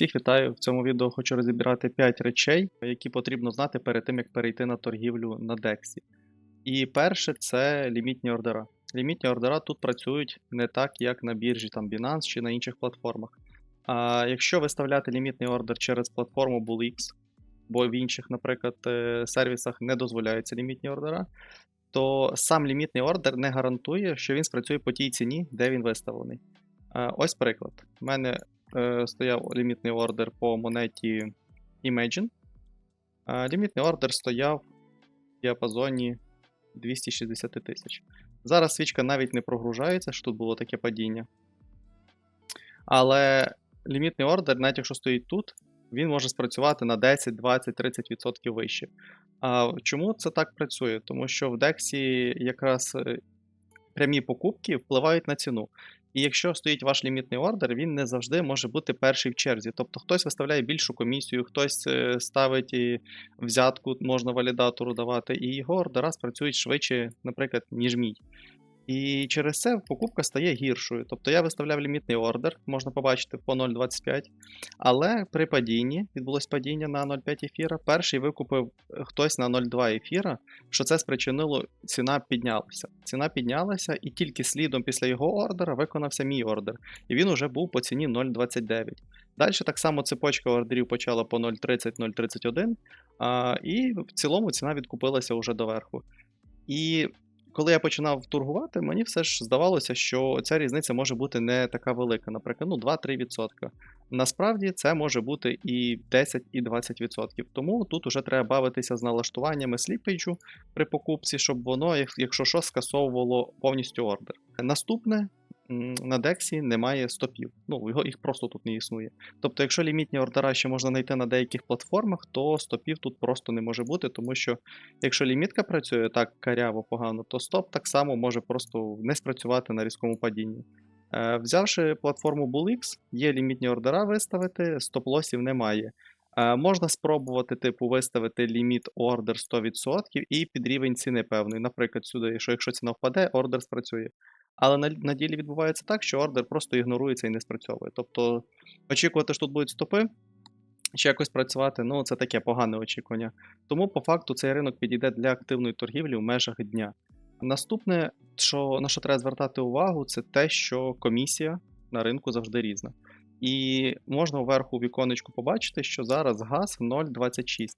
Всіх вітаю. В цьому відео хочу розібрати 5 речей, які потрібно знати перед тим, як перейти на торгівлю на DEX. І перше це лімітні ордера. Лімітні ордера тут працюють не так, як на біржі там Binance чи на інших платформах. А якщо виставляти лімітний ордер через платформу BullX, бо в інших, наприклад, е, сервісах не дозволяються лімітні ордера, то сам лімітний ордер не гарантує, що він спрацює по тій ціні, де він виставлений. Е, Ось приклад. У мене е, стояв лімітний ордер по монеті Imagine. Е, Лімітний ордер стояв в діапазоні 260 тисяч. Зараз свічка навіть не прогружається, що тут було таке падіння. Але лімітний ордер, навіть якщо стоїть тут, він може спрацювати на 10, 20, 30% вище. А чому це так працює? Тому що в DEX якраз е, прямі покупки впливають на ціну. І якщо стоїть ваш лімітний ордер, він не завжди може бути перший в черзі. Тобто хтось виставляє більшу комісію, хтось е, ставить і взятку, можна валідатору давати, і його ордера спрацюють швидше, наприклад, ніж мій. І через це покупка стає гіршою. Тобто я виставляв лімітний ордер, можна побачити по 0,25. Але при падінні, відбулось падіння на 0,5 ефіра, перший викупив е, хтось на 0,2 ефіра, що це спричинило, ціна піднялася. Ціна піднялася, і тільки слідом після його ордера виконався мій ордер. І він уже був по ціні 0,29. Далі так само цепочка ордерів почала по 0,30-0,31, і в цілому ціна відкупилася уже доверху. І коли я починав торгувати, мені все ж здавалося, що ця різниця може бути не така велика, наприклад, ну 2-3%. Насправді це може бути і 10, і 20%. Тому тут вже треба бавитися з налаштуваннями сліпейджу при покупці, щоб воно, як- якщо що, скасовувало повністю ордер. Наступне. На Дексі немає стопів. Ну, їх просто тут не існує. Тобто, якщо лімітні ордера ще можна знайти на деяких платформах, то стопів тут просто не може бути, тому що якщо лімітка працює так каряво погано, то стоп так само може просто не спрацювати на різкому падінні. Е, взявши платформу BullX, є лімітні ордера виставити, стоп-лосів немає. Е, можна спробувати, типу, виставити ліміт ордер 100% і під рівень ціни певний. Наприклад, сюди, що якщо ціна впаде, ордер спрацює. Але на, на ділі відбувається так, що ордер просто ігнорується і не спрацьовує. Тобто очікувати, що тут будуть стопи, чи якось працювати, ну це таке погане очікування. Тому по факту цей ринок підійде для активної торгівлі в межах дня. Наступне, що, на що треба звертати увагу, це те, що комісія на ринку завжди різна. І можна вверху віконечку побачити, що зараз газ 0,26.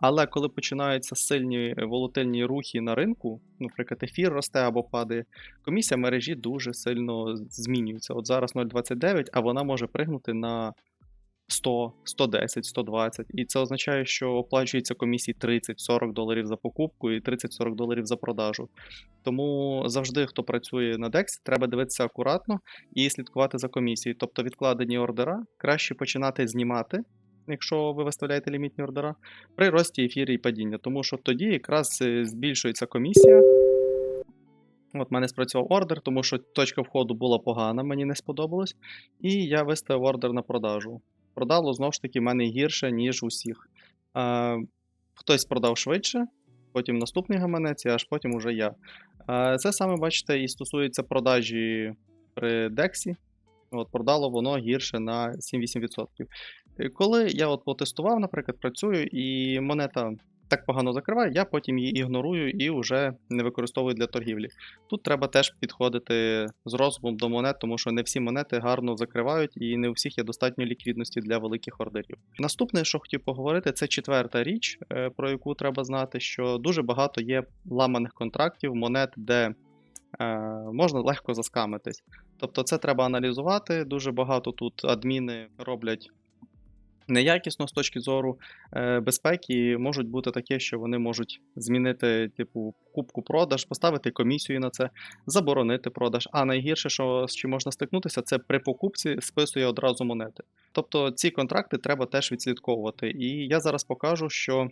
Але коли починаються сильні волатильні рухи на ринку, наприклад, ефір росте або падає, комісія мережі дуже сильно змінюється. От зараз 0,29, а вона може пригнути на 100, 110, 120. І це означає, що оплачується комісії 30-40 доларів за покупку і 30-40 доларів за продажу. Тому завжди, хто працює на DEX, треба дивитися акуратно і слідкувати за комісією. Тобто відкладені ордера краще починати знімати. Якщо ви виставляєте лімітні ордера, при рості ефірі і падіння, тому що тоді якраз е, збільшується комісія. От мене спрацював ордер, тому що точка входу була погана, мені не сподобалось. І я виставив ордер на продажу. Продало знову ж таки в мене гірше, ніж усіх. Е, хтось продав швидше, потім наступний гаманець, аж потім уже я. Е, це саме, бачите, і стосується продажі при Дексі. От, продало воно гірше на 7-8%. Е, Коли я от потестував, наприклад, працюю, і монета так погано закриває, я потім її ігнорую і вже не використовую для торгівлі. Тут треба теж підходити з розумом до монет, тому що не всі монети гарно закривають і не у всіх є достатньо ліквідності для великих ордерів. Наступне, що хотів поговорити, це четверта річ, е, про яку треба знати, що дуже багато є ламаних контрактів, монет, де е, можна легко заскамитись. Тобто це треба аналізувати. Дуже багато тут адміни роблять неякісно з точки зору е, безпеки. Можуть бути таке, що вони можуть змінити типу кубку продаж, поставити комісію на це, заборонити продаж. А найгірше, що з чим можна стикнутися, це при покупці списує одразу монети. Тобто ці контракти треба теж відслідковувати. І я зараз покажу, що.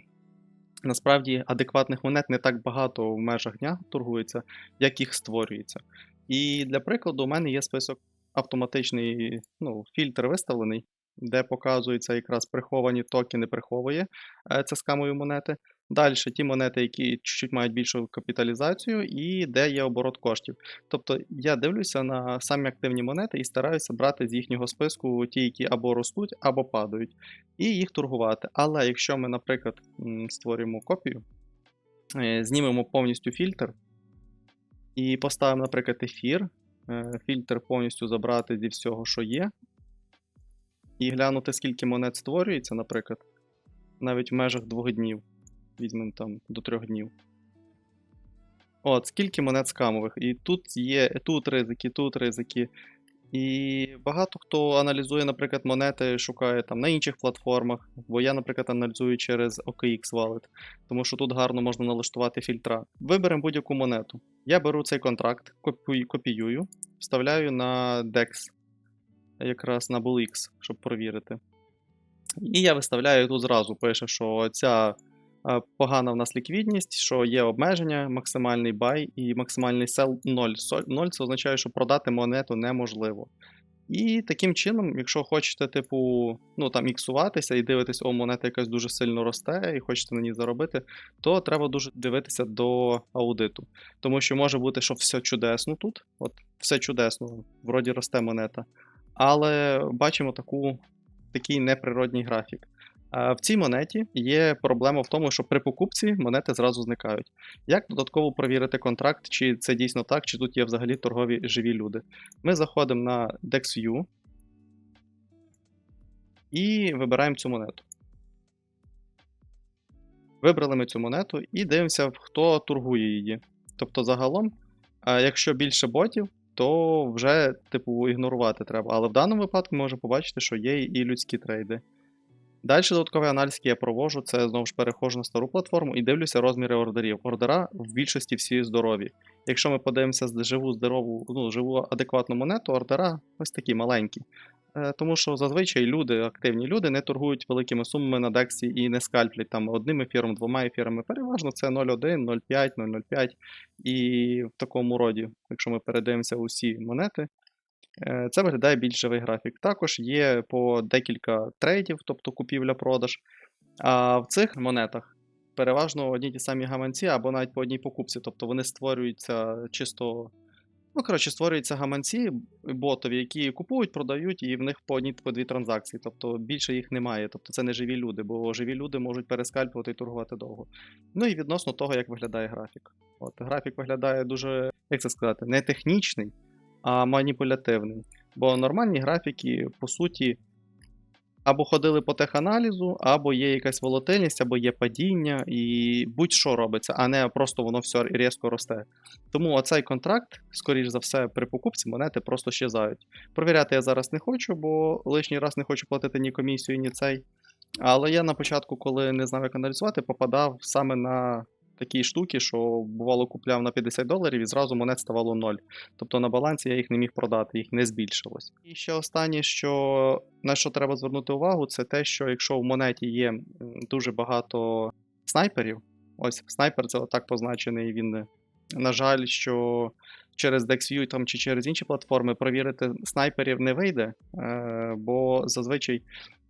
Насправді адекватних монет не так багато в межах дня торгується, як їх створюється. І для прикладу, у мене є список автоматичний ну, фільтр виставлений, де показуються якраз приховані токени, приховує е, це скамові монети. Далі ті монети, які чуть-чуть мають більшу капіталізацію, і де є оборот коштів. Тобто я дивлюся на самі активні монети і стараюся брати з їхнього списку ті, які або ростуть, або падають, і їх торгувати. Але якщо ми, наприклад, створюємо копію, е, знімемо повністю фільтр і поставимо, наприклад, ефір, е, фільтр повністю забрати зі всього, що є, і глянути, скільки монет створюється, наприклад, навіть в межах двох днів. Візьмемо там до трьох днів. От, скільки монет скамових. І тут є тут ризики, тут ризики. І багато хто аналізує, наприклад, монети, шукає там на інших платформах, бо я, наприклад, аналізую через OKX Wallet, тому що тут гарно можна налаштувати фільтра. Виберемо будь-яку монету. Я беру цей контракт, копію, копіюю, вставляю на DEX, якраз на BullX, щоб провірити. І я виставляю тут зразу, пише, що ця е, погана в нас ліквідність, що є обмеження, максимальний бай і максимальний сел 0. 0 це означає, що продати монету неможливо. І таким чином, якщо хочете, типу, ну там іксуватися і дивитись, о, монета якась дуже сильно росте, і хочете на ній заробити, то треба дуже дивитися до аудиту. Тому що може бути, що все чудесно тут, от все чудесно, вроді росте монета. Але бачимо таку, такий неприродній графік. В цій монеті є проблема в тому, що при покупці монети зразу зникають. Як додатково перевірити контракт, чи це дійсно так, чи тут є взагалі торгові живі люди? Ми заходимо на DexView і вибираємо цю монету. Вибрали ми цю монету і дивимося, хто торгує її. Тобто, загалом, якщо більше ботів, то вже, типу, ігнорувати треба. Але в даному випадку ми можемо побачити, що є і людські трейди. Далі додатковий аналіз, який я провожу, це знову ж перехожу на стару платформу і дивлюся розміри ордерів. Ордера в більшості всі здорові. Якщо ми подивимося живу здорову, ну, живу адекватну монету, ордера ось такі маленькі. Е, Тому що зазвичай люди, активні люди, не торгують великими сумами на дексі і не скальплять там одним ефіром, двома ефірами. Переважно це 0,1, 0,5, 0,05 і в такому роді, якщо ми передивимося усі монети, Е, Це виглядає більш живий графік. Також є по декілька трейдів, тобто купівля-продаж. А в цих монетах переважно одні ті самі гаманці або навіть по одній покупці. Тобто вони створюються чисто. Ну, коротше, створюються гаманці ботові, які купують, продають, і в них по одній по дві транзакції. Тобто більше їх немає. Тобто це не живі люди, бо живі люди можуть перескальпувати і торгувати довго. Ну і відносно того, як виглядає графік. От Графік виглядає дуже, як це сказати, не технічний а маніпулятивний. Бо нормальні графіки, по суті, або ходили по теханалізу, або є якась волатильність, або є падіння, і будь-що робиться, а не просто воно все різко росте. Тому оцей контракт, скоріш за все, при покупці монети просто щезають. Провіряти я зараз не хочу, бо лишній раз не хочу платити ні комісію, ні цей. Але я на початку, коли не знав, як аналізувати, попадав саме на такі штуки, що бувало купляв на 50 доларів і зразу монет ставало 0. Тобто на балансі я їх не міг продати, їх не збільшилось. І ще останнє, що на що треба звернути увагу, це те, що якщо в монеті є дуже багато снайперів, ось снайпер це отак позначений, він, на жаль, що. Через DexView там, чи через інші платформи провірити снайперів не вийде, е, бо зазвичай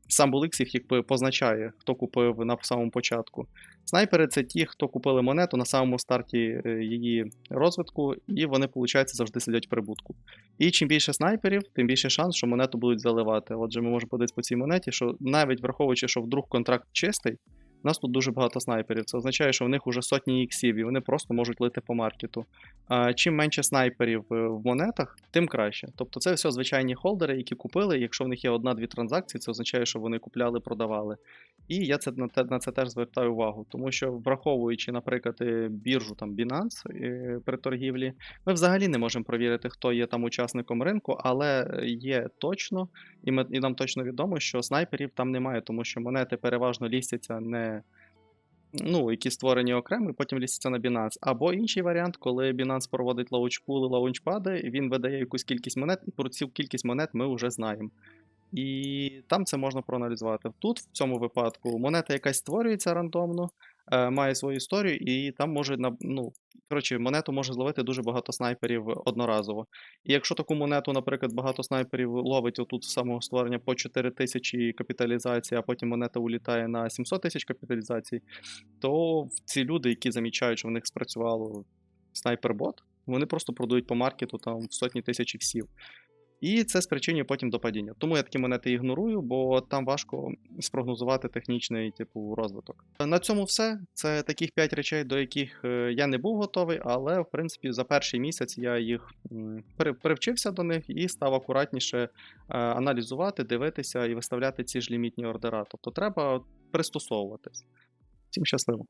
сам Буликс їх позначає, хто купив на самому початку. Снайпери це ті, хто купили монету на самому старті е, її розвитку, і вони, виходить, завжди сидять в прибутку. І чим більше снайперів, тим більше шанс, що монету будуть заливати. Отже, ми можемо подивитися по цій монеті, що навіть враховуючи, що вдруг контракт чистий, у нас тут дуже багато снайперів. Це означає, що в них вже сотні іксів, і вони просто можуть лити по маркету. А чим менше снайперів е, в монетах, тим краще. Тобто це все звичайні холдери, які купили. Якщо в них є одна-дві транзакції, це означає, що вони купляли, продавали. І я це на те на це теж звертаю увагу, тому що враховуючи, наприклад, е, біржу там Binance е, при торгівлі, ми взагалі не можемо провірити, хто є там учасником ринку, але є точно, і ми і нам точно відомо, що снайперів там немає, тому що монети переважно лістяться не ну, які створені окремо, і потім лісяться на Binance. Або інший варіант, коли Binance проводить лаунчпули, лаунчпади, він видає якусь кількість монет, і про цю кількість монет ми вже знаємо. І там це можна проаналізувати. Тут, в цьому випадку, монета якась створюється рандомно, має свою історію, і там може ну, коротше, монету може зловити дуже багато снайперів одноразово. І якщо таку монету, наприклад, багато снайперів ловить отут з самого створення по 4 тисячі капіталізації, а потім монета улітає на 700 тисяч капіталізацій, то ці люди, які замічають, що в них спрацювало снайпер-бот, вони просто продають по маркету там в сотні тисяч іксів. І це спричинює потім до падіння. Тому я такі монети ігнорую, бо там важко спрогнозувати технічний типу розвиток. На цьому все. Це таких 5 речей, до яких е, я не був готовий, але в принципі за перший місяць я їх перевчився до них і став акуратніше е, аналізувати, дивитися і виставляти ці ж лімітні ордера. Тобто треба пристосовуватись. Всім щасливо!